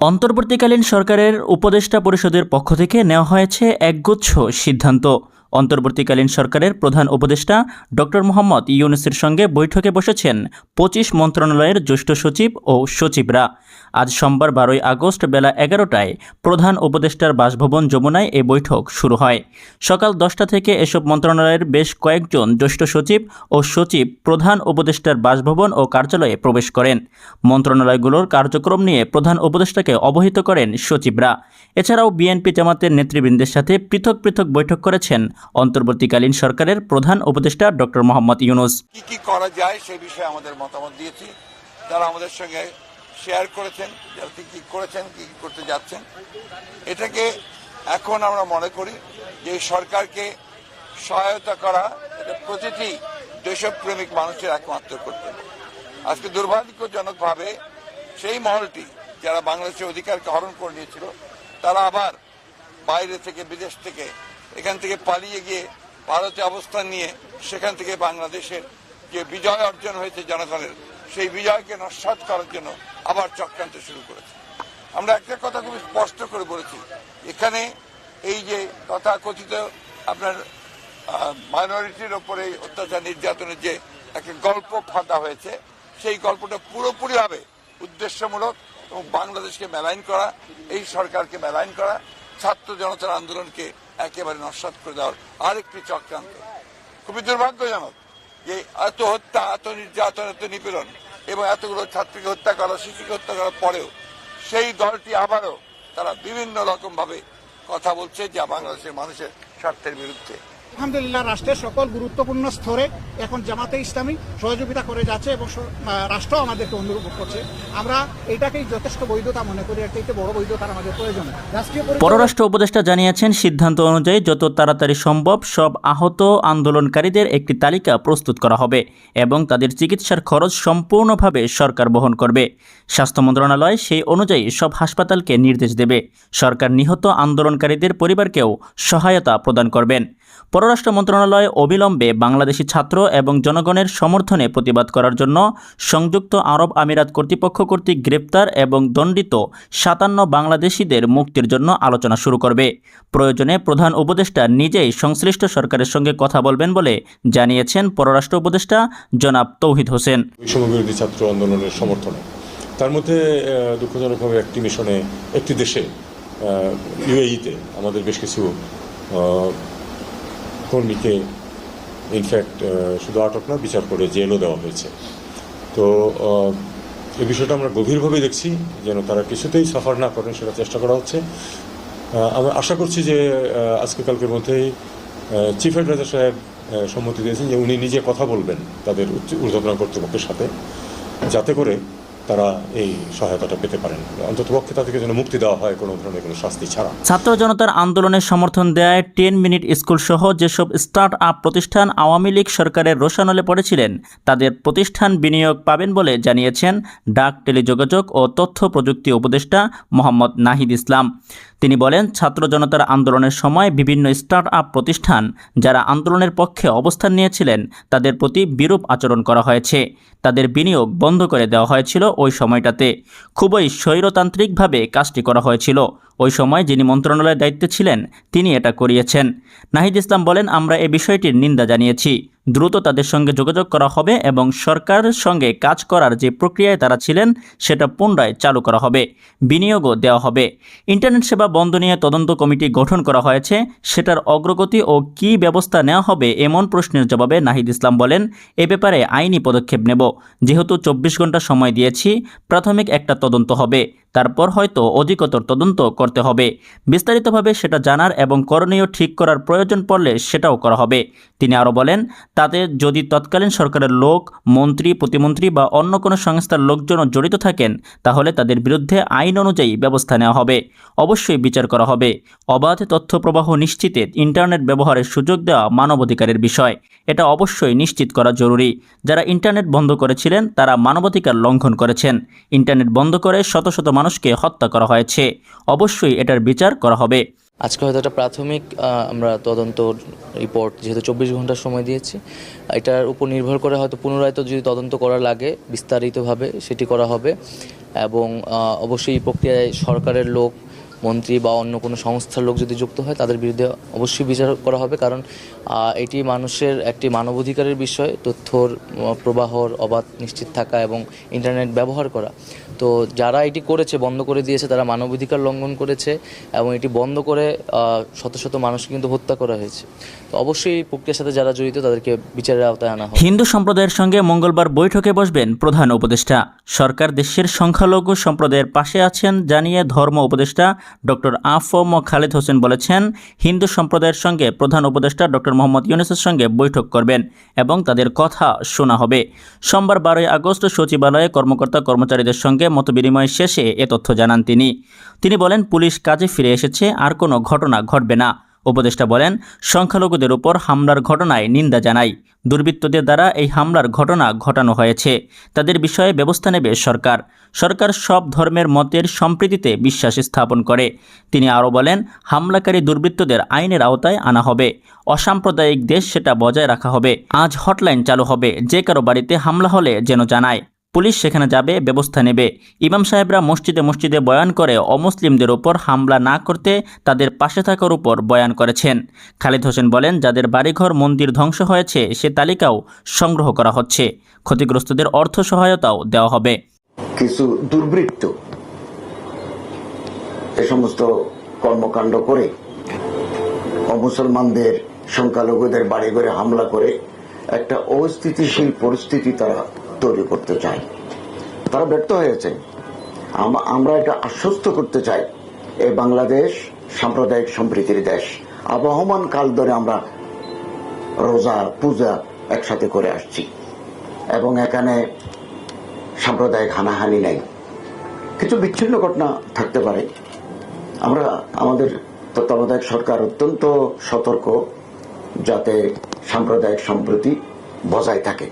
অন্তর্বর্তীকালীন সরকারের উপদেষ্টা পরিষদের পক্ষ থেকে নেওয়া হয়েছে একগুচ্ছ সিদ্ধান্ত। অন্তর্বর্তীকালীন সরকারের প্রধান উপদেষ্টা ডক্টর মোহাম্মদ ইউনুসের সঙ্গে বৈঠকে বসেছেন পঁচিশ মন্ত্রণালয়ের জ্যেষ্ঠ সচিব ও সচিবরা। আজ সোমবার বারোই আগস্ট বেলা এগারোটায় প্রধান উপদেষ্টার বাসভবন যমুনায় এই বৈঠক শুরু হয়। সকাল দশটা থেকে এসব মন্ত্রণালয়ের বেশ কয়েকজন জ্যেষ্ঠ সচিব ও সচিব প্রধান উপদেষ্টার বাসভবন ও কার্যালয়ে প্রবেশ করেন। মন্ত্রণালয়গুলোর কার্যক্রম নিয়ে প্রধান উপদেষ্টাকে অবহিত করেন সচিবরা। এছাড়াও বিএনপি জামাতের নেতৃবৃন্দের সাথে পৃথক পৃথক বৈঠক করেছেন অন্তর্বর্তীকালীন সরকারের প্রধান উপদেষ্টা ডক্টর মোহাম্মদ ইউনুস। কি কি করা যায় সেই বিষয়ে আমাদের মতামত দিয়েছি। তারা আমাদের সঙ্গে শেয়ার করেছেন কি কি করেছেন, কি কি করতে যাচ্ছেন, এটাকে এখন আমরা মনে করি যে সরকারকে সহায়তা করা এটা প্রতিটি দেশপ্রেমিক মানুষের একমাত্র কর্তব্য। আজকে দুর্ভাগ্যজনকভাবে সেই মহলটি যারা বাংলাদেশের অধিকারকে হরণ করে নিয়েছিল, তারা আবার বাইরে থেকে, বিদেশ থেকে এখান থেকে পালিয়ে গিয়ে ভারতে অবস্থান নিয়ে সেখান থেকে বাংলাদেশের যে বিজয় অর্জন হয়েছে জনগণের, সেই বিজয়কে নস্বাত করার জন্য আবার চক্রান্ত শুরু করেছে। আমরা একটা কথা খুব স্পষ্ট করে বলেছি, এখানে এই যে তথাকথিত আপনার মাইনরিটির ওপরে অত্যাচার নির্যাতনের যে একটা গল্প ফাঁদা হয়েছে, সেই গল্পটা পুরোপুরিভাবে উদ্দেশ্যমূলক এবং বাংলাদেশকে মেলাইন করা, এই সরকারকে মেলাইন করা ছাত্র জনতার আন্দোলনকে একেবারে নস্বাত করে দেওয়ার আরেকটি চক্রান্ত। খুবই দুর্ভাগ্যজনক যে এত হত্যা, এত নির্যাতন, এত নিপীড়ন এবং এতগুলো ছাত্রীকে হত্যা করা, শিশুকে হত্যা করার পরেও সেই দলটি আবারও তারা বিভিন্ন রকম ভাবে কথা বলছে যা বাংলাদেশের মানুষের স্বার্থের বিরুদ্ধে। আলহামদুলিল্লাহ, রাষ্ট্রের সকল গুরুত্বপূর্ণ স্তরে এখন জামাতে ইসলামী সহযোগিতা করে যাচ্ছে এবং রাষ্ট্র আমাদেরকে অনুরোধ করছে। আমরা এটাকেই যথেষ্ট বৈধতা মনে করি, এর চাইতে বড় বৈধতার আমাদের প্রয়োজন। পররাষ্ট্র উপদেষ্টা জানিয়েছেন, সিদ্ধান্ত অনুযায়ী যত তাড়াতাড়ি সম্ভব সব আহত আন্দোলনকারীদের একটি তালিকা প্রস্তুত করা হবে এবং তাদের চিকিৎসার খরচ সম্পূর্ণভাবে সরকার বহন করবে। স্বাস্থ্য মন্ত্রণালয় সেই অনুযায়ী সব হাসপাতালকে নির্দেশ দেবে। সরকার নিহত আন্দোলনকারীদের পরিবারকেও সহায়তা প্রদান করবেন। পররাষ্ট্র মন্ত্রণালয় অবিলম্বে বাংলাদেশি ছাত্র এবং জনগণের সমর্থনে প্রতিবাদ করার জন্য সংযুক্ত আরব আমিরাত কর্তৃপক্ষ কর্তৃক গ্রেপ্তার এবং দণ্ডিত সাতান্ন বাংলাদেশিদের মুক্তির জন্য আলোচনা শুরু করবে। প্রয়োজনে প্রধান উপদেষ্টা নিজেই সংশ্লিষ্ট সরকারের সঙ্গে কথা বলবেন বলে জানিয়েছেন পররাষ্ট্র উপদেষ্টা জনাব তৌহিদ হোসেন। বৈষম্য বিরোধী ছাত্র আন্দোলনের সমর্থনে। তার মধ্যে দুঃখজনকভাবে একটি মিশনে একটি দেশে ইউএইতে আমাদের বেশ কিছু কর্মীকে ইনফ্যাক্ট শুধু আটক না, বিচার করে জেলও দেওয়া হয়েছে। তো এই বিষয়টা আমরা গভীরভাবে দেখছি, যেন তারা কিছুতেই সাফার না করেন, সেটা চেষ্টা করা হচ্ছে। আমরা আশা করছি যে আজকে কালকের মধ্যেই চিফ অ্যাডভাইজার সাহেব সম্মতি দিয়েছেন যে উনি নিজে কথা বলবেন তাদের ঊর্ধ্বতন কর্তৃপক্ষের সাথে, যাতে করে তারা এই সহায়তাটা পেতে পারেন। অন্ততপক্ষে তাদেরকে যেন মুক্তি দেওয়া হয়, কোনো ধরনের কোনো শাস্তি ছাড়া। ছাত্র জনতার আন্দোলনের সমর্থন দেয় টেন মিনিট স্কুল সহ যেসব স্টার্ট আপ প্রতিষ্ঠান আওয়ামী লীগ সরকারের রোশানলে পড়েছিলেন, তাদের প্রতিষ্ঠান বিনিয়োগ পাবেন বলে জানিয়েছেন ডাক টেলিযোগাযোগ ও তথ্য প্রযুক্তি উপদেষ্টা মোহাম্মদ নাহিদ ইসলাম। তিনি বলেন, ছাত্র জনতার আন্দোলনের সময় বিভিন্ন স্টার্ট আপ প্রতিষ্ঠান যারা আন্দোলনের পক্ষে অবস্থান নিয়েছিলেন, তাদের প্রতি বিরূপ আচরণ করা হয়েছে। তাদের বিনিয়োগ বন্ধ করে দেওয়া হয়েছিল ওই সময়টাতে খুবই স্বৈরতান্ত্রিকভাবে কাজটি করা হয়েছিল। ওই সময় যিনি মন্ত্রণালয়ের দায়িত্বে ছিলেন, তিনি এটা করিয়েছেন। নাহিদ ইসলাম বলেন, আমরা এ বিষয়টির নিন্দা জানিয়েছি। দ্রুত তাদের সঙ্গে যোগাযোগ করা হবে এবং সরকারের সঙ্গে কাজ করার যে প্রক্রিয়ায় তারা ছিলেন, সেটা পুনরায় চালু করা হবে, বিনিয়োগও দেওয়া হবে। ইন্টারনেট সেবা বন্ধ নিয়ে তদন্ত কমিটি গঠন করা হয়েছে, সেটার অগ্রগতি ও কী ব্যবস্থা নেওয়া হবে এমন প্রশ্নের জবাবে নাহিদ ইসলাম বলেন, এ ব্যাপারে আইনি পদক্ষেপ নেব। যেহেতু চব্বিশ ঘণ্টা সময় দিয়েছি, প্রাথমিক একটা তদন্ত হবে। তারপর হয়তো অধিকতর তদন্ত করতে হবে। বিস্তারিতভাবে সেটা জানার এবং করণীয় ঠিক করার প্রয়োজন পড়লে সেটাও করা হবে। তিনি আরও বলেন, তাতে যদি তৎকালীন সরকারের লোক, মন্ত্রী, প্রতিমন্ত্রী বা অন্য কোনো সংস্থার লোকজনও জড়িত থাকেন, তাহলে তাদের বিরুদ্ধে আইন অনুযায়ী ব্যবস্থা নেওয়া হবে। অবশ্যই বিচার করা হবে। অবাধ তথ্য প্রবাহ নিশ্চিতে ইন্টারনেট ব্যবহারের সুযোগ দেওয়া মানবাধিকারের বিষয়। এটা অবশ্যই নিশ্চিত করা জরুরি। যারা ইন্টারনেট বন্ধ করেছিলেন, তারা মানবাধিকার লঙ্ঘন করেছেন। ইন্টারনেট বন্ধ করে শত শত মানুষকে হত্যা করা হয়েছে। অবশ্যই এটার বিচার করা হবে। আজকে হয়তো একটা প্রাথমিক আমরা তদন্ত রিপোর্ট যেহেতু চব্বিশ ঘণ্টার সময় দিয়েছি, এটার উপর নির্ভর করে হয়তো পুনরায় তো যদি তদন্ত করা লাগে, বিস্তারিতভাবে সেটি করা হবে এবং অবশ্যই এই প্রক্রিয়ায় সরকারের লোক, মন্ত্রী বা অন্য কোনো সংস্থার লোক যদি যুক্ত হয়, তাদের বিরুদ্ধে অবশ্যই বিচার করা হবে কারণ এটি মানুষের একটি মানবাধিকারের বিষয়, তথ্যর প্রবাহর অবাধ নিশ্চিত থাকা এবং ইন্টারনেট ব্যবহার করা। তো যারা এটি করেছে, বন্ধ করে দিয়েছে, তারা মানবাধিকার লঙ্ঘন করেছে এবং এটি বন্ধ করে শত শত মানুষকে কিন্তু হত্যা করা হয়েছে। তো অবশ্যই এই প্রক্রিয়ার সাথে যারা জড়িত, তাদেরকে বিচারের আওতায় আনা হিন্দু সম্প্রদায়ের সঙ্গে মঙ্গলবার বৈঠকে বসবেন প্রধান উপদেষ্টা। সরকার দেশের সংখ্যালঘু সম্প্রদায়ের পাশে আছেন জানিয়ে ধর্ম উপদেষ্টা ডক্টর আফম খালেদ হোসেন বলেছেন, হিন্দু সম্প্রদায়ের সঙ্গে প্রধান উপদেষ্টা ডক্টর মোহাম্মদ ইউনুসের সঙ্গে বৈঠক করবেন এবং তাদের কথা শোনা হবে। সোমবার বারোই আগস্ট সচিবালয়ে কর্মকর্তা কর্মচারীদের সঙ্গে মতবিনিময় শেষে এ তথ্য জানান তিনি। তিনি বলেন, পুলিশ কাজে ফিরে এসেছে, আর কোনো ঘটনা ঘটবে না। উপদেষ্টা বলেন, সংখ্যালঘুদের উপর হামলার ঘটনায় নিন্দা জানাই। দুর্বৃত্তদের দ্বারা এই হামলার ঘটনা ঘটানো হয়েছে। তাদের বিষয়ে ব্যবস্থা নেবে সরকার। সরকার সব ধর্মের মতের সম্প্রীতিতে বিশ্বাস স্থাপন করে। তিনি আরও বলেন, হামলাকারী দুর্বৃত্তদের আইনের আওতায় আনা হবে। অসাম্প্রদায়িক দেশ সেটা বজায় রাখা হবে। আজ হটলাইন চালু হবে। যে কারও বাড়িতে হামলা হলে যেন জানায়। পুলিশ সেখানে যাবে, ব্যবস্থা নেবে। ইমাম সাহেবরা মসজিদে মসজিদে বয়ান করে অমুসলিমদের উপর হামলা না করতে তাদের পাশে থাকার উপর বয়ান করেছেন। খালিদ হোসেন বলেন, যাদের বাড়িঘর মন্দির ধ্বংস হয়েছে, সে তালিকাও সংগ্রহ করা হচ্ছে। ক্ষতিগ্রস্তদের অর্থ সহায়তাও দেওয়া হবে। কিছু দুর্বৃত্ত এ সমস্ত কর্মকাণ্ড করে অমুসলমানদের সংখ্যালঘুদের বাড়ি ঘরে হামলা করে একটা অস্থিতিশীল পরিস্থিতি তারা তৈরি করতে চায় তারা ব্যর্থ হয়েছে। আম- আমরা এটা আশ্বস্ত করতে চাই। এই বাংলাদেশ সাম্প্রদায়িক সম্প্রীতির দেশ। আবহমান কাল ধরে আমরা রোজা, পূজা একসাথে করে আসছি। এবং এখানে সাম্প্রদায়িক হানাহানি নাই। কিছু বিচ্ছিন্ন ঘটনা থাকতে পারে। আমরা, আমাদের তত্ত্বাবধায়ক সরকার অত্যন্ত সতর্ক যাতে সাম্প্রদায়িক সম্প্রীতি বজায় থাকে।